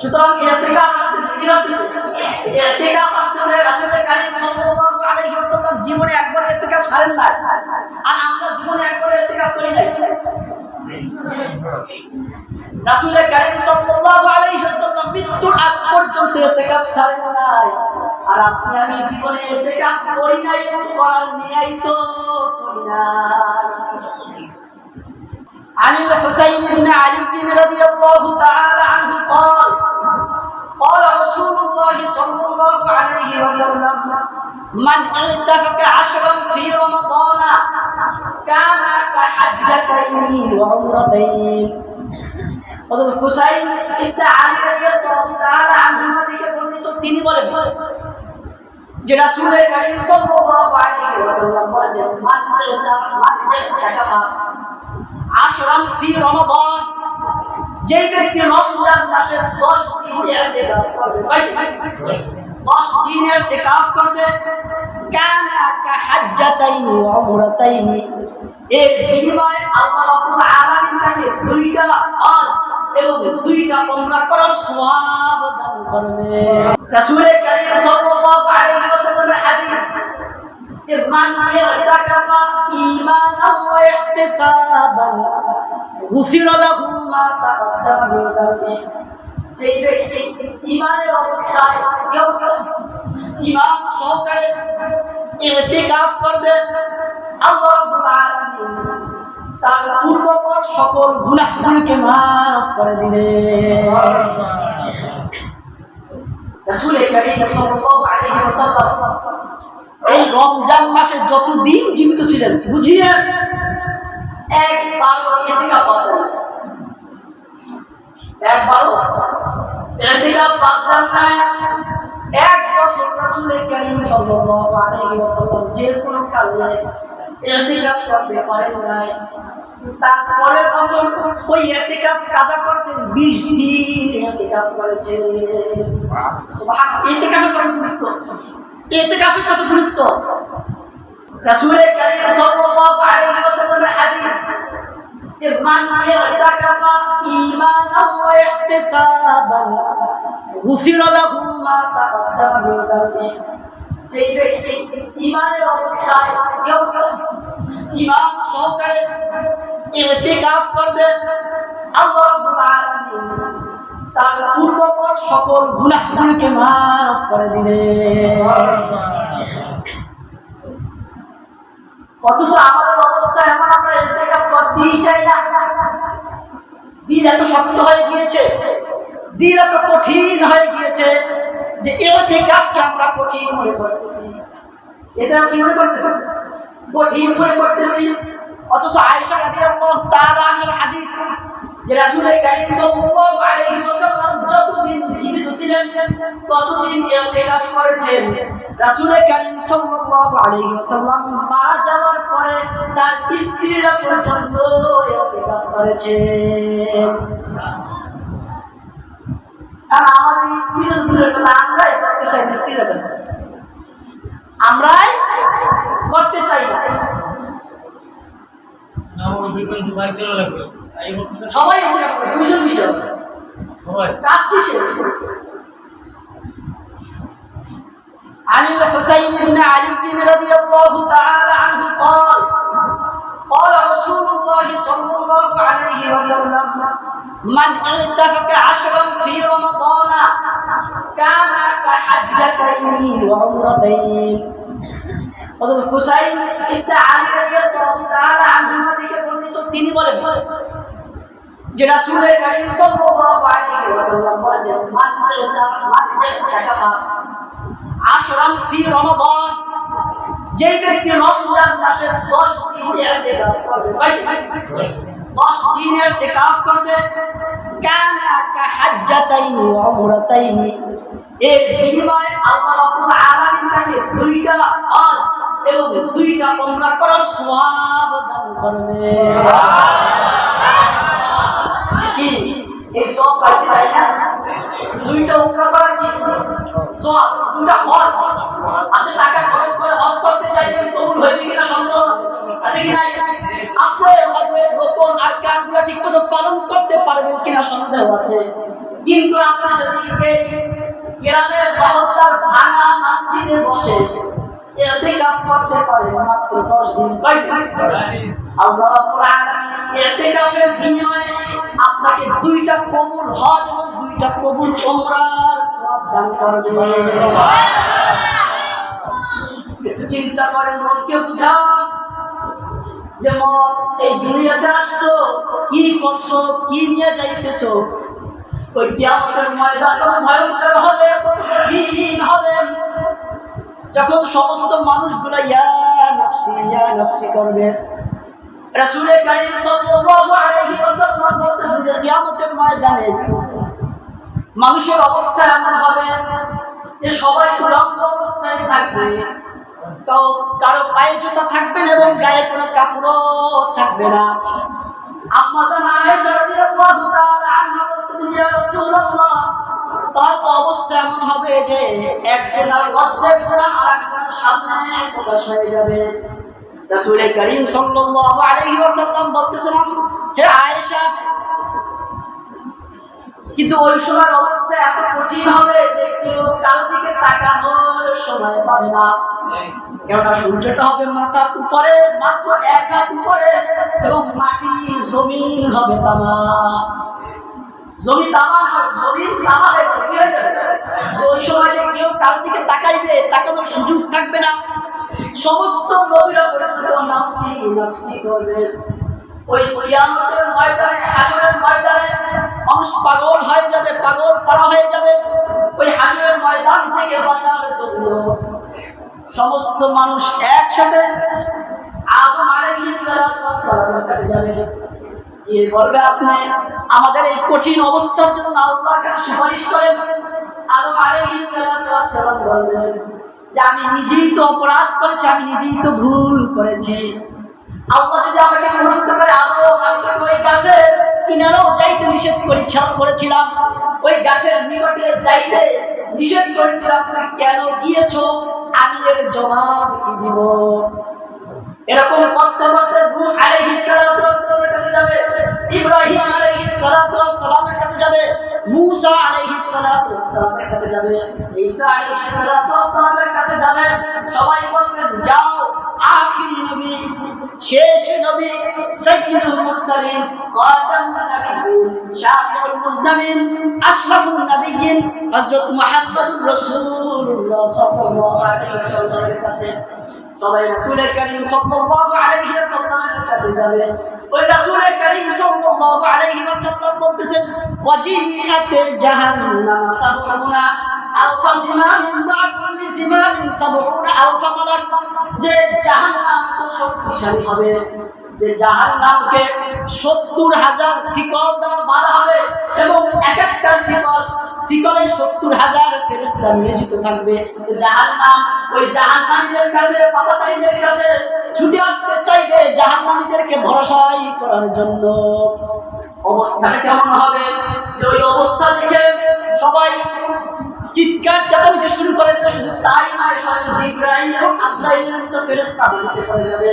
সুতরাং ইতিকাফ আসতেছে কি আসতেছে ইতিকাফ আসতেছে রাসূলের কারীম সাল্লাল্লাহু আলাইহি ওয়াসাল্লাম জীবনে একবার ইতিকাফ ছাড়েন না আর আমরা জীবনে একবার ইতিকাফ করি নাই। রাসূলের কারীম সাল্লাল্লাহু আলাইহি ওয়াসাল্লাম মৃত্যুর আগ পর্যন্ত ইতিকাফ ছাড়েন নাই। আর আপনি, আমি জীবনে ইতিকাফ করি নাই, করার নিয়াই তো করি নাই। عن الحسين بن علي رضي الله تعالى عنه قال قال رسول الله صلى الله عليه وسلم من ارتفق عشرا في رمضان كان كحجتين وعمرتين অতএব হুসাইন ইবনে আলী রাদিয়াল্লাহু তাআলা আনহু থেকে বর্ণিত তিনি বলেন যে রাসূলের কারীম সাল্লাল্লাহু আলাইহি ওয়াসাল্লাম বলেছেন মান মান ইরতাফা আশরাম ফি রমাদান যে ব্যক্তি রমজান মাসের 10 দিন ইতিকাফ করবে 10 দিন ইতিকাফ করবে, কানা কা হাজ্জাতাইনি ওয়া উমরাতাইনি। এর বিনিময়ে আল্লাহ রাব্বুল আলামিন তাকে দুইটা হজ এবং দুইটা উমরা করার সওয়াব দান করবে। রাসূলের কারীম সাল্লাল্লাহু আলাইহি ওয়াসাল্লামের হাদিস যে মান ইয়াতাকাফা ঈমানান ওয়া ইহতিসাবান। গুফির লাহু মা তাকদ্দামা মিন যামবি যে ব্যক্তি ঈমানের অবস্থায় ঈমান সহকারে ইতিকাফ করবে আল্লাহ রাব্বুল আলামিন তার পূর্বপর সকল গুনাহগুলোকে maaf করে দিবে। রাসূল করিম সাল্লাল্লাহু আলাইহি ওয়াসাল্লাম এই রমজান মাসে যতদিন জীবিত ছিলেন বুঝিয়ে একবারও? এদিকে নাই। এক বছর রাসূলের কারীম সাল্লাল্লাহু আলাইহি ওয়াসাল্লাম যে কোনো কারণে ইতিকাফ করতে পারেন নাই। তারপরের বছর ওই ইতিকাফ কাজা করছেন 20 দিন ইতিকাফ করেছেন। ইতিকাফের কত গুরুত্ব ইতিকাফের কত গুরুত্ব? রাসূলের সহকারে ইতিকাফ করবে। আল্লাহ তার পূর্বপর সকল গুনাহগুলোকে maaf করে দিবে। অথচ আমাদের অবস্থা এমন, আমরা ইতিকাফ করতেই চাই না। দিন এত শক্ত হয়ে গিয়েছে, দিন এত কঠিন হয়ে গিয়েছে যে ইতিকাফকে আমরা কঠিন মনে করতেছি। এটা কি মনে করতেছি? কঠিন মনে করতেছি। অথচ আয়েশা রাদিয়াল্লাহু তাআলা হাদিস রাসূলের কারীম সাল্লাল্লাহু আলাইহি ওয়াসাল্লাম যতদিন জীবিত ছিলেন, ততদিন ইতিকাফ করেছেন। রাসূলের কারীম সাল্লাল্লাহু আলাইহি ওয়াসাল্লাম মারা যাওয়ার পরে তার স্ত্রীরা পর্যন্ত ইতিকাফ করেছেন। আর আমাদের স্ত্রীরা দূরের কথা আমরাই করতে চাই না সবাই ইতিকাফ করে দুইজন বিষয় সবাই কাজ কিসের عن الحسين بن علي رضي الله تعالى عنه قال قال رسول الله صلى الله عليه وسلم من ارتفق عشرا في رمضان كان كحجتين وعمرتين অতএব হুসাইন ইবনে আলী রাদিয়াল্লাহু তাআলা আনহু থেকে বর্ণিত তিনি বলেন যে রাসূলের কারীম সাল্লাল্লাহু আলাইহি ওয়াসাল্লাম বলেছেন মান মান আশরাম ফি রমাদান যে ব্যক্তি রমজান মাসের 10 দিন ইতিকাফ করবে 10 দিন ইতিকাফ করবে, কানা কা হাজ্জাতাইনি ওয়া উমরাতাইনি। এর বিনিময়ে আল্লাহ রাব্বুল আলামিন তাকে দুইটা হজ এবং দুইটা উমরা করার সওয়াব দান করবে। কি? এই সব পাইতে চাই না? দুইটা উমরা করা কি? সব, দুইটা হজ। আপনি টাকা খরচ করে হজ করতে চাইবেন, কবুল হইবে কিনা সন্দেহ আছে? আছে কি নাই? আপনি হজের রকম আর কানগুলো ঠিক মতো পালন করতে পারবেন কিনা সন্দেহ আছে? কিন্তু আপনি যদি গ্রামের মহল্লার ভাঙা মসজিদে বসে আপনাকে দুইটা কবুল হজ এবং দুইটা কবুল একটু চিন্তা করেন মনকে বুঝান যে মন এই দুনিয়াতে আসছো কি করছ কি নিয়ে যাইতেছো ওই ময়দান ভয়ঙ্কর হবে কঠিন হবে যখন সমস্ত মানুষগুলা, ইয়া নাফসি ইয়া নাফসি করবে, রাসূল কারীম সাল্লাল্লাহু আলাইহি ওয়াসাল্লাম যে কিয়ামতের ময়দানে মানুষের অবস্থা এমন হবে যে সবাই উলঙ্গ অবস্থায় থাকবে। কারও কারও পায়ে জুতা থাকবে না এবং গায়ে কোনো কাপড়ও থাকবে না। আম্মা জান আয়েশা রাদিয়াল্লাহু তাআলা আনহা বলতেছেন, ইয়া রাসূলুল্লাহ, তার তো অবস্থা এমন হবে যে একজন আর লজ্জায় ছাড়া আর একজনের সামনে প্রকাশ হয়ে যাবে। রাসূল করিম সাল্লাল্লাহু আলাইহি ওয়াসাল্লাম বলতেছেন, হে আয়েশা কিন্তু ওই সময় অবস্থা এত কঠিন হবে যে কেউ কারও দিকে তাকানোর সময় পাবে না। কেননা সূর্যটা হবে মাথার উপরে, মাত্র এক হাত উপরে, এবং মাটি, জমিন হবে তামা। জমি তামা জমিন তামা? তো ওই সময় যে কেউ কারও দিকে তাকাইবে, তাকানোর সুযোগ থাকবে না। সমস্ত নবীরা পর্যন্ত নাফসি নাফসি করবে। ওই ময়দানে, হাসরের ময়দানে মানুষ পাগল হয়ে যাবে, পাগল পারা হয়ে যাবে। ওই হাসরের ময়দান থেকে বাঁচার জন্য সমস্ত মানুষ একসাথে আমাদের এই কঠিন অবস্থার জন্য আল্লাহর কাছে সুপারিশ করেন। আদম আলাইহিস সালাতু ওয়াস সালাম বলবেন যে আমি নিজেই তো অপরাধ করেছি, আমি নিজেই তো ভুল করেছি। আল্লাহ যদি আমাকে বুঝতে করে আরও আমি তো ওই গাছের কিনারাও যাইতে নিষেধ পরিচ্ছন্ন করেছিলাম। ওই গাছের নিকটে যাইতে নিষেধ করেছিলাম কেন গিয়েছো? আমি এর জবাব কি দিব? এরকম করতে করতে নূহ আলাইহিস সালাতু ওয়াস সালামের কাছে যাবে, ইব্রাহিম আলাইহিস সালাতু ওয়াস সালামের কাছে যাবে, মূসা আলাইহিস সালাতু ওয়াস সালামের কাছে যাবে, ঈসা আলাইহিস সালাতু ওয়াস সালামের কাছে যাবে। সবাই বলবেন, যাও, আখিরি নবী, শেষ নবী, সাইয়্যিদুল মুরসালিন, খাতামুন নাবিয়্যিন, শাফিউল মুজনাবিন আশরাফুল নাবিয়্যিন, হযরত মুহাম্মদুর রাসূলুল্লাহ সাল্লাল্লাহু আলাইহি ওয়াসাল্লামের কাছে সবাই রাসূল করিম সাল্লাল্লাহু আলাইহি ওয়াসাল্লামের কাছে যাবে। ওই রাসূল করিম সাল্লাল্লাহু আলাইহি ওয়াসাল্লাম বলতেছেন, ওয়াজিআত জাহান্নাম সাবউনা আলফা জিমামিন মা কুল্লি জিমামিন সাবউনা আলফা মালাক। যে জাহান্নাম শক্তিশালী হবে। যে জাহান্নামকে সত্তর হাজার শিকল দ্বারা বাঁধা হবে এবং এক একটা শিকল, শিকলে সত্তর হাজার ফেরেস্তা নিয়োজিত থাকবে। জাহান্নাম, ওই জাহান্নামীদের কাছে, পাপাচারীদের কাছে ছুটে আসতে চাইবে জাহান্নামীদেরকে ধরাশায়ী করার জন্য। অবস্থাটা কেমন হবে? যে ওই অবস্থা দেখে সবাই চিৎকার, চেঁচামেচি শুরু করে দেবে, শুধু তাই নয় জিব্রাইল এবং মতো যাবে।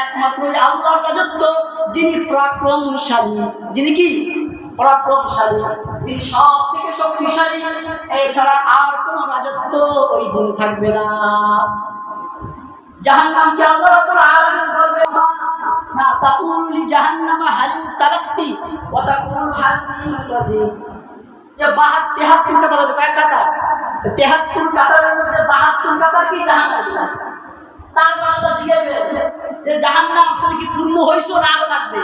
একমাত্র ওই আল্লাহর রাজত্ব, যিনি পরাক্রমশালী। যিনি কি? পরাক্রমশালী। যিনি সব থেকে শক্তিশালী। এছাড়া আর কোনো রাজত্ব ওই দিন থাকবে না। জাহান্নামকে আল্লাহ রাব্বুল আলামিন বলবে না তাকুলু লি জাহান্নামা হাল তালাক্তি, ওয়া তাকুলু হাল মিন যে 72 73 কাতার হবে কয় কাতার? 73 কাতারের মধ্যে 72 কাতার কি জাহান্নাম তারপর আল্লাহ জিজ্ঞাসা যে জাহান্নাম তুমি কি পূর্ণ হইছো না আরও লাগবে?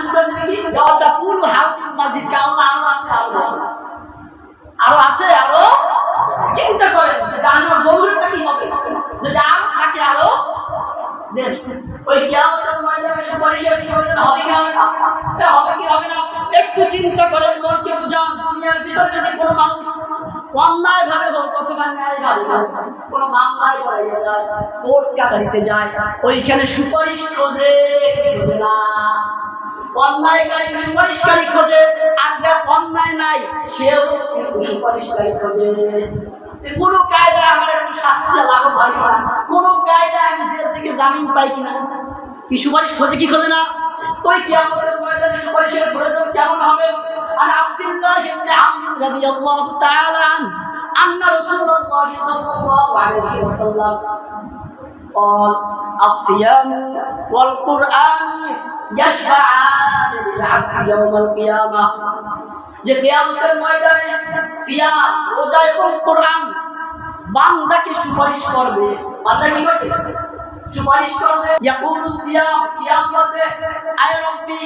উত্তর দেবে কি? তাকুলু হাল মিন মাজিদ কা আল্লাহ আরও আছে, আরও আরও আছে, আরও? চিন্তা করেন, যে জাহান্নামের গভীরতা কি হবে? যদি আরও থাকে আরও ওই কিয়ামতের ময়দানে সুপারিশের প্রয়োজন হবে কি হবে না হবে কি হবে না একটু চিন্তা করে মনকে বুঝান দুনিয়ার ভিতরে যদি কোনো মানুষ অন্যায় ভাবে। হোক অথবা কোনো মামলায় জড়াইয়া যায় কোর্ট কাছারিতে যায় ওইখানে সুপারিশ খোঁজে খোঁজে না অন্যায়কারী সুপারিশকারী খোঁজে আর যার অন্যায় নাই সেও সুপারিশকারী খোঁজে সে কোনো কায়দায় আমার একটু শাস্তি লাভ হয়। কিনা কায়দায় আমি জেল থেকে জামিন পাই কিনা? কি সুপারিশ খোঁজে, কি খোঁজে না? তুই কি আমাদের ময়দানে সুপারিশের প্রয়োজন কেমন হবে? আর আব্দুল্লাহ ইবনে আমর রাদিয়াল্লাহু তাআলা আন আন্না রাসূলুল্লাহ সাল্লাল্লাহু আলাইহি ওয়াসাল্লাম قال الصيام والقرآن يشفعان للعبد يوم القيامة যে কিয়ামতের ময়দানে সিয়াম রোজা এবং কোরআন বান্দাকে সুপারিশ করবে বান্দা কি করবে সুপারিশ করবে ইয়াকুলু সিয়াম সিয়াম করবে আয় রব্বি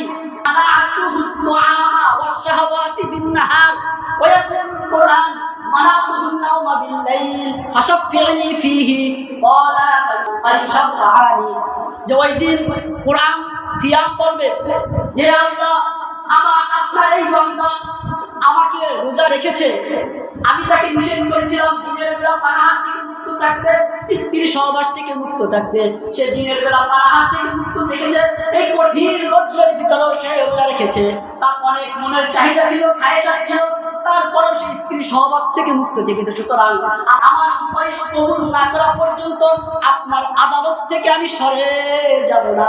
আনা আতুহু তুআমা ওয়াস শাহাওয়াতি বিন নাহার ওয়া ইয়াকুলু কোরআন منعته النوم بالليل فشفعني فيه قال فليشفعني যে ওই দিন কোরআন সিয়াম করবে যে আল্লাহ আমার আপনার এই বান্দা আমাকে রোজা রেখেছে আমি তাকে নিষেধ করেছিলাম দিনের বেলা পানাহার থেকে মুক্ত থাকতে স্ত্রী সহবাস থেকে মুক্ত থাকতে সে দিনের বেলা পানাহার থেকে মুক্ত দেখেছে এই কঠিন রোদ্রের ভিতরেও সে রোজা রেখেছে। তার অনেক মনের চাহিদা ছিল খায় ছিল তারপরেও সে স্ত্রী সহবাস থেকে মুক্ত থেকেছে সুতরাং আমার সুপারিশ কবুল না করা পর্যন্ত আপনার আদালত থেকে আমি সরে যাব না।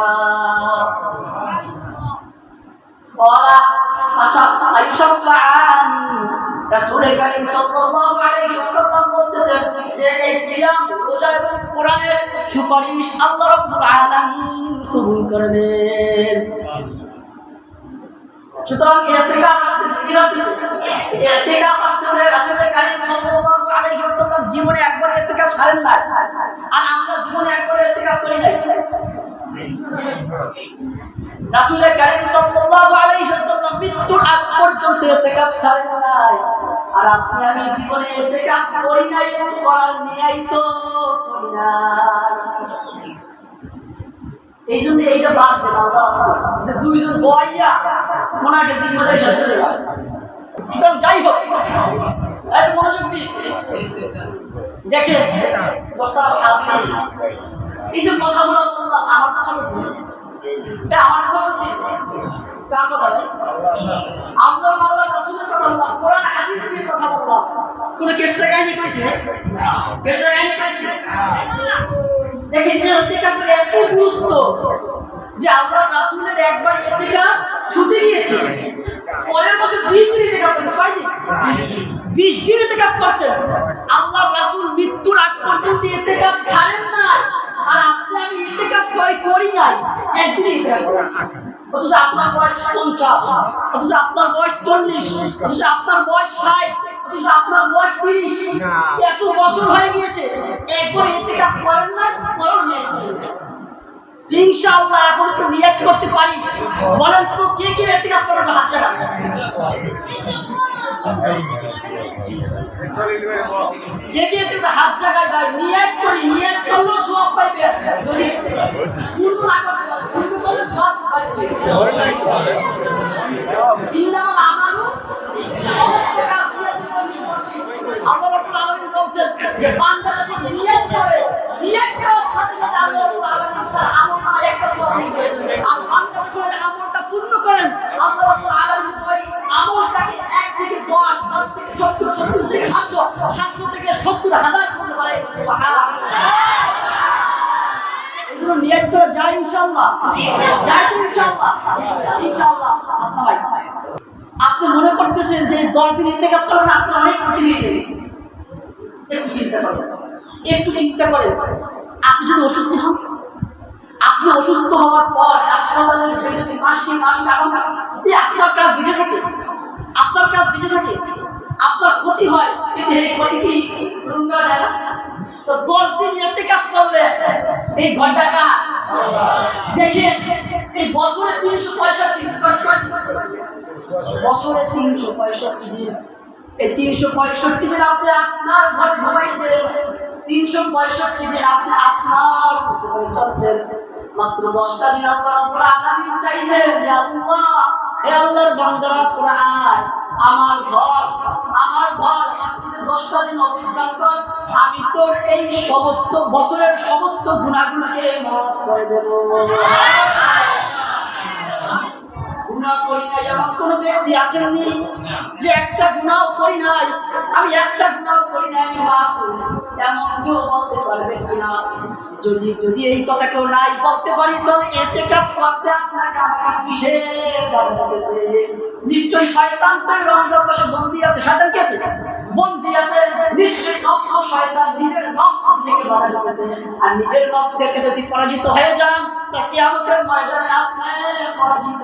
বলা রাসূল করিম সাল্লাল্লাহু আলাইহি ওয়াসাল্লাম বলতেছেন যে এই সিয়াম, রোজা এবং কোরআনের সুপারিশ আল্লাহ রাব্বুল আলামিন কবুল করবেন। সুতরাং জীবনে একবার ইতিকাফ ছাড়েন না আর আমরা জীবনে একবার ইতিকাফ করি নাই। রাসূল করিম সাল্লাল্লাহু আলাইহি ওয়াসাল্লাম মৃত্যুর আগ পর্যন্ত ইতিকাফ ছাড়েন নাই। আর আপনি আমি জীবনে ইতিকাফ করি নাই করার নিয়াই তো করি নাই। এই জন্য এইটা বাদ দেন, আল্লাহ যে দুইজন বয়াইয়া ওনাকে শেষ করে সুতরাং যাই হোক এত মনোযোগ দিন দেখে বক্তা হাজির এই যে কথাগুলো বললাম আমার কথা বলছি? আমার কথা বলছি? কার কথা ভাই আল্লাহ আল্লাহ রাসূলের কথা বললাম, কোরআন হাদিস দিয়ে কথা বললাম। কোনো কেসটা কাহিনী কইছে? কেসটা এত গুরুত্ব যে আল্লাহ রাসূলের একবার ইতিকাফ ছুটে গিয়েছে। পরের বছর বিশ দিন করছে কয় দিন বিশ দিন ইতিকাফ করছেন আল্লাহ রাসূল মৃত্যুর আগ পর্যন্ত ইতিকাফ ছাড়েন না আর আপনি আমি ইতিকাফ করি করি নাই। একদিন ইতিকাফ অথচ আপনার বয়স পঞ্চাশ অথচ আপনার বয়স চল্লিশ অথচ আপনার বয়স ষাট অথচ আপনার বয়স তিরিশ। এত বছর হয়ে গিয়েছে। একবার এতে কাজ করেন না করেন ইনশাআল্লাহ এখন একটু নিয়ত করতে পারি। বলেন তো কে কে এতে কাজ করেন? হাত চালা কে এতে হাত জায়গায় ভাই নিয়ত করি নিয়ত করলেও সব পাইবে যদি পূর্ণ না করতে পূর্ণ করলে সব পাইবে ইন্নামাল সমস্ত কাজ। আল্লাহ রাব্বুল থেকে দশ দশ থেকে সত্তর সত্তর থেকে সাতশো সাতশো থেকে সত্তর হাজার করতে পারে সুবহানাল্লাহ। এগুলো নিয়ত করে যায় ইনশাআল্লাহ তো ইনশাআল্লাহ ইনশাআল্লাহ আপনি মনে করতেছেন যে দশ দিন এতে কাজ করবেন আপনি অনেক ক্ষতি নিয়ে যাবেন একটু চিন্তা করবেন একটু চিন্তা করেন। আপনি যদি অসুস্থ হন, আপনি অসুস্থ হওয়ার পর হাসপাতালে মাস আপনার কাজ বেঁচে থাকে, আপনার কাজ বেঁচে থাকে, আপনার ক্ষতি হয়, কিন্তু এই ক্ষতি কি পূরণ করা যায় না? তো দশ দিন এতে কাজ করলে এই ঘন্টাটা দেখে এই বছরে তিনশো পঁয়ষট্টি। হয়। বছরে তিনশো পঁয়ষট্টি দিন। এই তিনশো পঁয়ষট্টি দিন আপনি আপনার ঘরে ঘুমাইছেন, তিনশো পঁয়ষট্টি দিন আপনি আপনার চলছেন। মাত্র দশটা দিন আপনার উপর আগামী চাইছেন যে আল্লাহ, হে আল্লাহর বান্দারা, তোরা আয়। আমার ঘর আমার ঘর দশটা দিন অবস্থান কর। আমি তোর এই সমস্ত বছরের সমস্ত গুণাগুলোকে মাফ করে দেবো। কোনো ব্যক্তি আসেননি যে একটা গুনাহ করি নাই। আমি একটা গুনাহ করি নাই, আমি এমন কেউ বলতে কিনা? যদি যদি এই কথা কেউ নাই বলতে পারি এতে কাপ করতে আপনাকে নিশ্চয়ই শয়তান তো এই রমজান মাসে বন্দি আছে। শয়তান কে আছে? বন্দি আছে। নিশ্চয়ই নফস শয়তান নিজের থেকে বাধা দিতেছে। আর নিজের নফসের কাছে যদি পরাজিত হয়ে যান, তা কিয়ামতের ময়দানে আপনি পরাজিত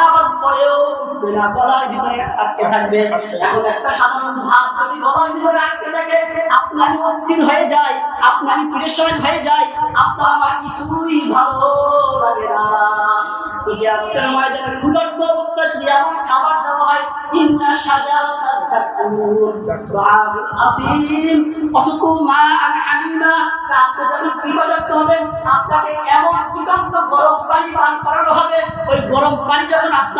না আপনার অস্থির হয়ে যায় আপনার প্রেশন হয়ে যায় আপনার আমার কিছুই ভালো লাগে না। আপনাকে এমন ফুটন্ত গরম পানি পান করানো হবে। ওই গরম পানি যখন আপনার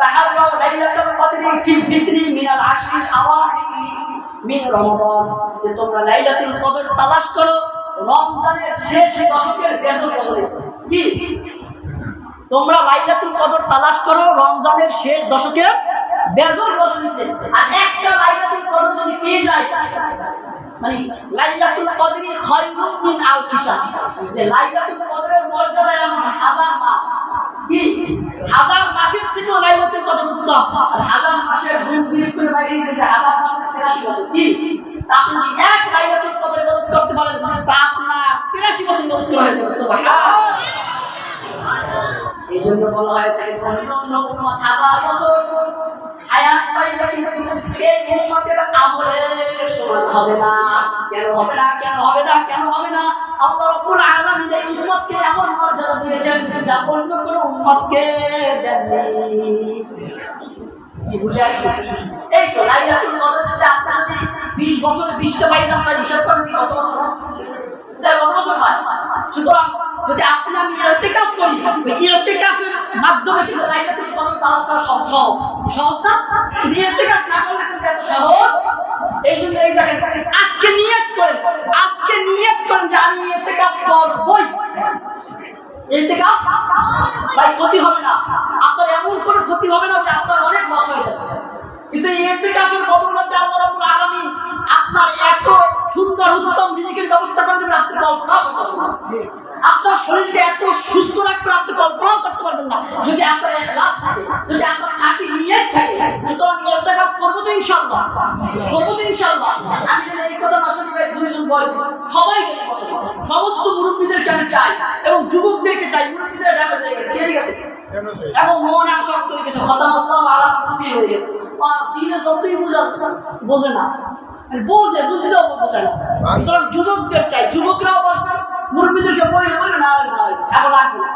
তাহারাও লাইলাতুল তোমরা লাইলাতুল কদর তালাশ করো, রমজানের শেষ দশকের বেজর বছরে কি? তোমরা লাইলাতুল কদর তালাশ করো, রমজানের শেষ দশকের বেজর রজনীতে আর একটা লাইলাতুল কদর যদি পেয়ে যায় মানে লাইলাতুল কদরি খায়রুম মিন আলফি যে লাইলাতুল কদরের মর্যাদা এমন হাজার মাস। কি? হাজার মাসের থেকেও লাইলাতুল কদর উত্তম আর হাজার মাসের গুণ বিয়োগ করে বাইরে এসে যে হাজার মাসের তেরাশি বছর, কি? আপনি এক লাইলাতুল কদরে মদত করতে পারেন, তা আপনার তেরাশি বছর মদত করা হয়ে যাবে সুবহানাল্লাহ। এই জন্য বলা হয় তাকে অন্য অন্য কোনো হাজার বছর হায়াত পাইলে কিন্তু এই উম্মতের আমলের সমান হবে না। কেন হবে না, কেন হবে না, কেন হবে না? আল্লাহ রাব্বুল আলামিন এই উম্মতকে এমন মর্যাদা দিয়েছেন যা অন্য কোনো উম্মতকে দেননি। কি বুঝে আসছে এই তো লাইলাতুল কদর যদি আপনার যদি 20 বছরে 20টা পাই যান হিসাব করেন, কত বছর? কত বছর হয়। সুতরাং যদি আপনি আমি ইরতিকাফ করি। ওই মাধ্যমে কিন্তু লাইলাতুল কদর তালাশ করা সহজ। সহজ না? কিন্তু না করলে কিন্তু এত সহজ। এই জন্য এই দেখেন, আজকে নিয়ত করেন, আজকে নিয়ত করেন যে আমি ইরতিকাফ করবই। ইরতিকাফ? ভাই, ক্ষতি হবে না। আপনার এমন কোনো ক্ষতি হবে না যে আপনার অনেক লস হয়ে যাবে। কিন্তু এই ইরতিকাফের বদৌলতে আল্লাহ রাব্বুল আলামিন আপনার এত সুন্দর, উত্তম রিজিকের ব্যবস্থা করে দেবেন, আপনি কল্পনা আপনার শরীরকে এত সুস্থ রাখবেন, আপনি কল্পনাও করতে পারবেন না। যদি আপনার ইখলাস থাকে, যদি আপনার খাঁটি নিয়ত থাকে, সুতরাং ইরতিকাফ করব তো ইনশাআল্লাহ। করব তো ইনশাআল্লাহ। আমি যদি এই কথা না শুনি, ভাই, দুইজন বয়স, সবাই সমস্ত মুরব্বীদেরকে আমি চাই এবং যুবকদেরকে চাই, মুরব্বীদের ড্যামেজ হয়ে গেছে হয়ে এবং মনে আসক্ত হয়ে গেছে খতম আল্লাহ আলাম হয়ে গেছে। আর দিনে যতই বুঝা বোঝে না। মানে বোঝে বুঝতেও বলতেছে না। সুতরাং যুবকদের চাই যুবকরাও বলবেন মুরব্বীদেরকে বই বলে না না এখন লাগবে না।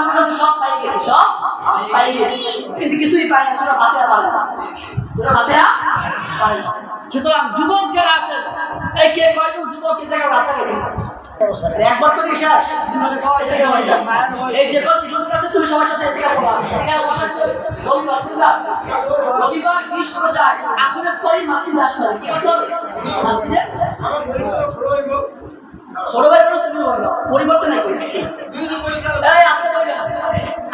মনে করছে সব পাই গেছে সব পাই গেছে। কিন্তু কিছুই পায় না ভাতে পারে না। পারে না। সুতরাং যুবক যারা আছেন এই কে কয়জন যুবক এ থেকে বাচ্চা কেটে একবার এই যে তুমি সবার সাথে এদিকে পড়া এদিকে বসাচ্ছ রবিবার রবিবার। রবিবার গ্রীষ্ম আসরের ভাই তুমি বলো। পরিবর্তন নাই করে এই আপনি বলবেন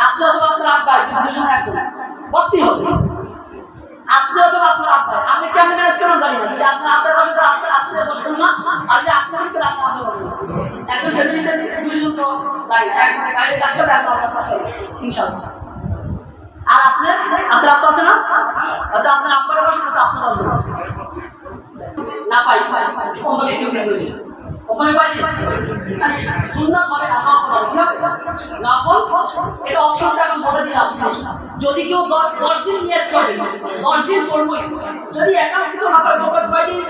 আপনি অথবা আপনার আব্বা দুজন একজন বসতেই হবে। আপনি অথবা আপনার আব্বা। আপনি কেন ম্যানেজ করেন জানি না। যদি আপনার আব্বার বসে আপনার আপনি বসতেন না। আর যদি আপনার ভিতরে আপনার আব্বা বসতেন একজন ফ্যামিলিতে দুইজন তো লাগে একজনের বাইরে কাজ করবে একজন আপনার কাজ করবে। ইনশাআল্লাহ। আর আপনি আপনার আব্বা আছে না? হয়তো আপনার আব্বারে বসে না তো আপনার বলবেন না। পাই কেউ ওখানে পাই সুন্দর হবে না। এটা অপশনটা দিলাম। যদি কেউ দশ দিন নিয়ত করবে দশ দিন করবই। যদি একান্ত কেউ না তোমরা কয় দিন?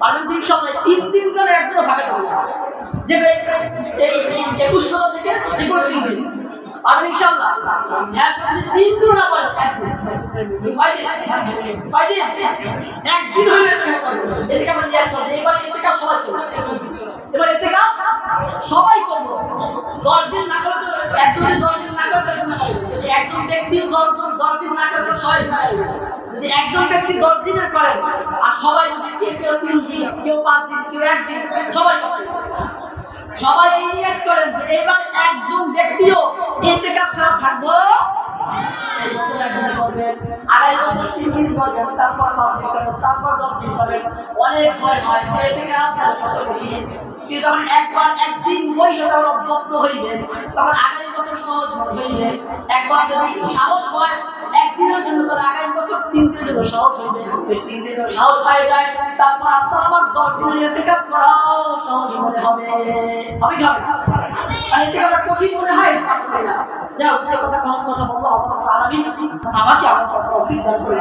পারবেন তিন সপ্তাহে তিন দিন ধরে একদিনও ফাঁকা। যে এই একুশ সাল থেকে যে কোনো তিন দিন। হ্যাঁ দিন। একদিন তুমি এদিকে আমরা এবার এতে কাজ সবাই করবে এবার এতে সবাই করব। দশ দিন না দশ দিন না যদি একজন ব্যক্তি দশ দিন না সবাই যদি একজন ব্যক্তি দশ দিনের করেন আর সবাই যদি কেউ তিন দিন, কেউ পাঁচ দিন, কেউ একদিন সবাই সবাই এই নিয়ে করেন যে এবার একজন ব্যক্তিও এতে কাজ ছাড়া থাকব। যখন একবার একদিন বৈশা তখন অভ্যস্ত হইবেন তখন আগামী বছর সহজ হইবে একবার যদি সাহস হয় একদিনের জন্য তাহলে আগামী বছর তিন দিনের জন্য সাহস হইবে ওই তিন দিনের জন্য সাহস হয়ে যায় তারপর আপনার আমার দশ দিনের কাজ করাও সহজ মনে হবে। হবে আর এতে কাজটা কঠিন মনে হয়? পারতে পারি না যাও যে কথা কথা কথা বলব আমাকে আমার অফিস করে